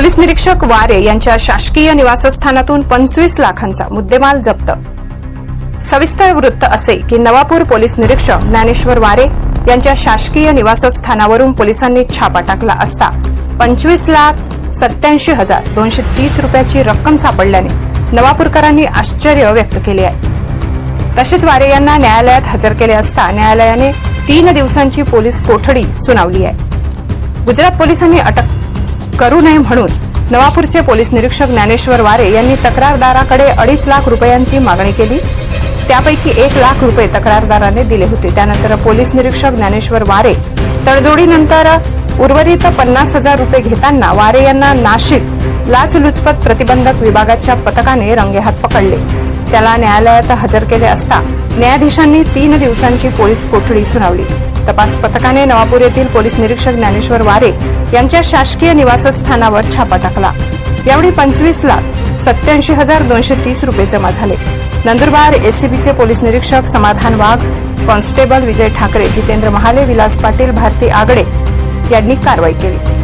Police निरीक्षक वारे यांच्या शासकीय निवासस्थानातून पंचवीस लाखांचा मुद्देमाल जप्त. सविस्तर वृत्त असे की नवापूर पोलीस निरीक्षक ज्ञानेश्वर वारे यांच्या शासकीय निवासस्थानावरून पोलिसांनी छापा टाकला असता पंचवीस लाख सत्याऐंशी हजार दोनशे तीस रुपयाची रक्कम सापडल्याने नवापूरकरांनी आश्चर्य व्यक्त केले आहे. तसेच वारे यांना न्यायालयात हजर केले असता न्यायालयाने तीन दिवसांची पोलीस कोठडी सुनावली आहे. गुजरात पोलिसांनी अटक करू नये म्हणून नवापूरचे पोलीस निरीक्षक ज्ञानेश्वर वारे यांनी तक्रारदाराकडे अडीच लाख रुपयांची मागणी केली. त्यापैकी एक लाख रुपये तक्रारदाराने दिले होते. त्यानंतर पोलीस निरीक्षक ज्ञानेश्वर वारे तडजोडीनंतर उर्वरित पन्नास हजार रुपये घेताना वारे यांना नाशिक लाचलुचपत प्रतिबंधक विभागाच्या पथकाने रंगेहात पकडले. त्याला न्यायालयात हजर केले असता न्यायाधीशांनी तीन दिवसांची पोलीस कोठडी सुनावली. तपास पथकाने नवापूर येथील पोलीस निरीक्षक ज्ञानेश्वर वारे यांच्या शासकीय निवासस्थानावर छापा टाकला. यावेळी पंचवीस लाख सत्याऐंशी हजार दोनशे तीस रुपये जमा झाले. नंदुरबार एसीबीचे पोलीस निरीक्षक समाधान वाघ कॉन्स्टेबल विजय ठाकरे जितेंद्र महाले विलास पाटील भारती आगडे यांनी कारवाई केली.